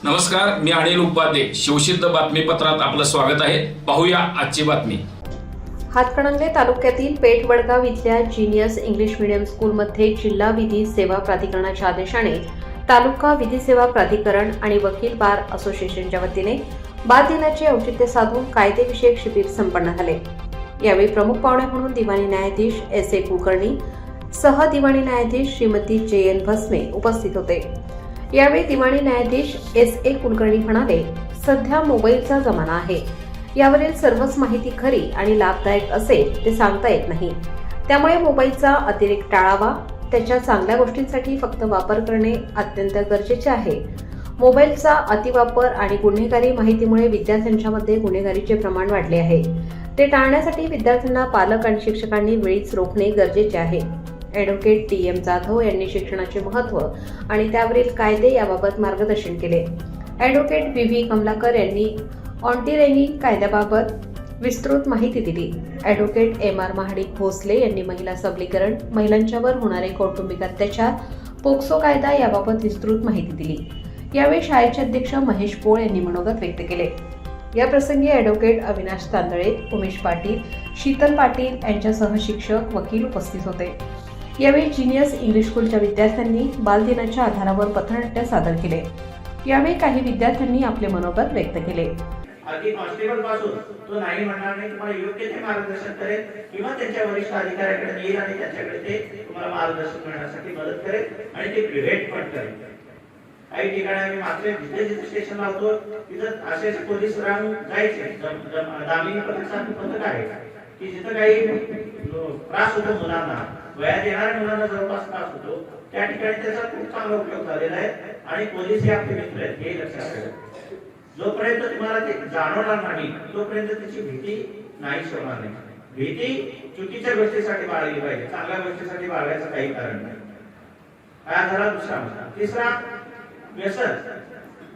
नमस्कार मी अनिल उपाध्ये. शिवसिद्ध बातमीपत्रात आपलं स्वागत आहे. पाहूया आजची बातमी. हातकणंगले तालुक्यातील पेठ वडगाव इथल्या जिनियस इंग्लिश मीडियम स्कूलमध्ये जिल्हा विधी सेवा प्राधिकरणाच्या आदेशाने तालुका विधी सेवा प्राधिकरण आणि वकील बार असोसिएशनच्या वतीने बाद दिनाचे औचित्य साधून कायदेविषयक शिबिर संपन्न झाले. यावेळी प्रमुख पाहुणे म्हणून दिवाणी न्यायाधीश एस ए कुलकर्णी सह दिवाणी न्यायाधीश श्रीमती जे एन भस्मे उपस्थित होते. यावेळी दिवाणी न्यायाधीश एस ए कुलकर्णी म्हणाले सध्या मोबाईलचा जमाना आहे. यावरील सर्वच माहिती खरी आणि लाभदायक असेल ते सांगता येत नाही. त्यामुळे मोबाईलचा अतिरेक टाळावा त्याच्या चांगल्या गोष्टींसाठी फक्त वापर करणे अत्यंत गरजेचे आहे. मोबाईलचा अतिवापर आणि गुन्हेगारी माहितीमुळे विद्यार्थ्यांच्यामध्ये गुन्हेगारीचे प्रमाण वाढले आहे. ते टाळण्यासाठी विद्यार्थ्यांना पालक आणि शिक्षकांनी वेळीच रोखणे गरजेचे आहे. ॲडव्होकेट टी एम जाधव यांनी शिक्षणाचे महत्त्व आणि त्यावरील कायदे याबाबत मार्गदर्शन केले. ॲडव्होकेट व्ही व्ही कमलाकर यांनी ऑन्टिरेनी कायद्याबाबत विस्तृत माहिती दिली. Advocate M R Mahadik Bhosale यांनी महिला सबलीकरण महिलांच्यावर होणारे कौटुंबिक अत्याचार पोक्सो कायदा याबाबत विस्तृत माहिती दिली. यावेळी शाळेचे अध्यक्ष महेश पोळ यांनी मनोगत व्यक्त केले. या प्रसंगी ॲडव्होकेट अविनाश तांदळे उमेश पाटील शीतल पाटील यांच्यासह शिक्षक वकील उपस्थित होते. यावेळी जिनियस इंग्लिश स्कूलच्या विद्यार्थ्यांनी बालदिनाच्या आधारावर पथनाट्य सादर केले. यावेळी काही विद्यार्थ्यांनी आपले मनोगत व्यक्त केले. अगदी कॉन्स्टेबलपासून तो नाही म्हणणार नाही तुम्हाला योग्य ते मार्गदर्शन करेल किंवा त्यांच्या वरिष्ठ अधिकाऱ्याकडे येईल आणि त्याच्याकडे ते तुम्हाला मार्गदर्शन करण्यासाठी मदत करेल आणि ते प्रिव्हेंट पण करेल. काही ठिकाणी आम्ही मात्र जिथे जिथे स्टेशन लावतो तिथं असे पोलीस राहून जायचे. दामिनी पथक पथक आहे. की जिथं काही त्रास होतो मुलांना. वयात येणाऱ्या मुलांना जवळपास त्रास होतो. त्या ठिकाणी त्याचा खूप चांगला उपयोग झालेला आहे आणि पोलीस हे आपले मित्र आहेत हे लक्षात ठेवा. जोपर्यंत तुम्हाला ते जाणवणार नाही तोपर्यंत त्याची भीती नाही होणार नाही. भीती चुकीच्या गोष्टीसाठी बाळगली पाहिजे चांगल्या गोष्टीसाठी बाळगायचं काही कारण नाही. हा झाला दुसरा मुद्दा. तिसरा व्यसन.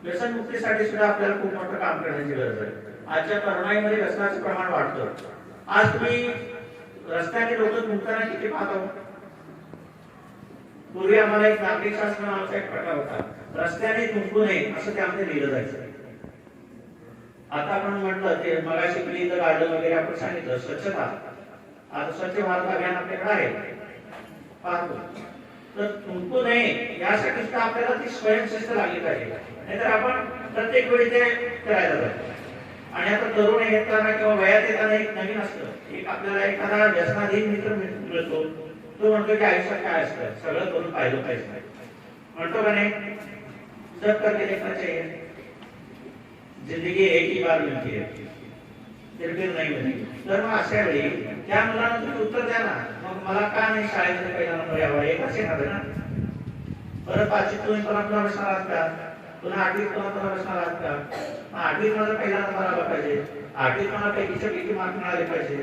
व्यसन मुक्तीसाठी सुद्धा आपल्याला खूप मोठं काम करण्याची गरज आहे. आजच्या तरुणाईमध्ये व्यसनाचं प्रमाण वाढतं. आज तुम्ही रस्त्याने लोक तुमताना किती पाहतो? पूर्वी आम्हाला एक नागरिक शास्त्र नावाचा एक प्रकार होता. रस्त्याने थुंकू नये असं त्यामध्ये लिहिलं जायचं आता आपण म्हटलं ते मला शिकली तर गार्डन वगैरे आपण सांगितलं स्वच्छता आता स्वच्छ भारत अभियान आपल्याकडे आहे. पाहतो. तर थुंकू नये यासाठी सुद्धा आपल्याला ती स्वयंशिस्त लागली पाहिजे. नाहीतर आपण प्रत्येक वेळी ते करायला जातो आणि आता तरुण येताना किंवा वयात येताना एक नवीन असतं. एक आपल्याला एखादा व्यसनाधीन मित्र मिळतो. तो म्हणतो की आयुष्यात काय असतं? सगळं करून पाहिलं पाहिजे. म्हणतो का नाही? जब करके देखना चाहिए जिंदगी एक ही बार मिळते. नाही तर मग अशा वेळी त्या मुलांना तुम्ही उत्तर द्या ना. मग मला का नाही शाळेचा पहिला नंबर यावा? एकच येणार आहे ना? परत पाचवीत तुम्ही पुन्हा पुन्हा बसणार आहात का? पुन्हा आठवीत पुन्हा बसणार आहात का? आठवीत माझा पहिला नंबर आला पाहिजे. आठवीत मला पैकीच्या पैकी मार्क मिळाले पाहिजे.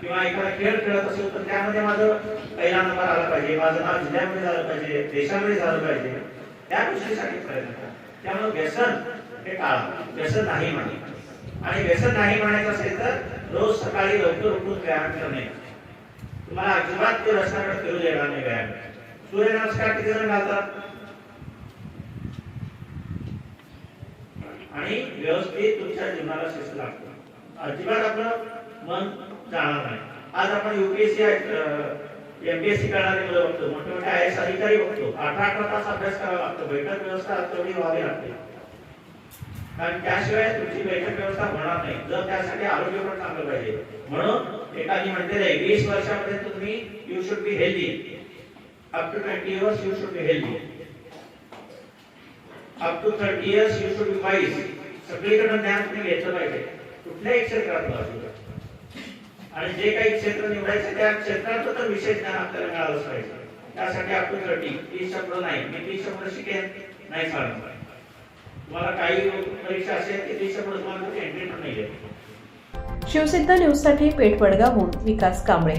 किंवा एखादा खेळ खेळत असेल तर त्यामध्ये माझं पहिला नंबर आला पाहिजे. माझं नाव जिल्ह्यामध्ये झालं पाहिजे देशामध्ये झालं पाहिजे. त्या गोष्टीसाठी प्रयत्न करा. त्यामुळे व्यसन हे टाळा. व्यसन नाही म्हणे. आणि व्यसन नाही म्हणायचं असेल तर रोज सकाळी लवकर उठून व्यायाम करणे. तुम्हाला अजिबात ते रस्त्याकडे फिरू देणार नाही व्यायाम. सूर्यनमस्कार किती जण घालतात आणि व्यवस्थित तुमच्या जीवनाला शिस्त लागतो. अजिबात आपलं मन जाणार नाही. आज आपण युपीएससी एमपीएससी करणारे मुलं बघतो. मोठे मोठे आय एस अधिकारी बघतो. अठरा अठरा तास अभ्यास करावा लागतो. बैठक व्यवस्था तेवढी व्हावी लागते. कारण त्याशिवाय तुमची बैठक व्यवस्था होणार नाही. जर त्यासाठी आरोग्य पण चांगलं पाहिजे. म्हणून एकाने म्हणते वीस वर्षापर्यंत तुम्ही you should be healthy up to twenty years you should be healthy up to thirty years you should be wise सगळीकडे ज्ञान तुम्ही घेतलं पाहिजे. कुठल्याही क्षेत्रात असू आणि जे काही क्षेत्र निवडायचं त्या क्षेत्रात तर विशेष ज्ञान आपल्याला मिळालंच पाहिजे. त्यासाठी अप टू थर्टी तीस शब्द नाही. मी तीस शब्द शिकेन नाही चालणार. तुम्हाला काही परीक्षा असेल की तीस शब्द तुम्हाला एंट्री पण नाही शिवसिद्ध न्यूजसाठी पेठ वडगावहून विकास कांबळे.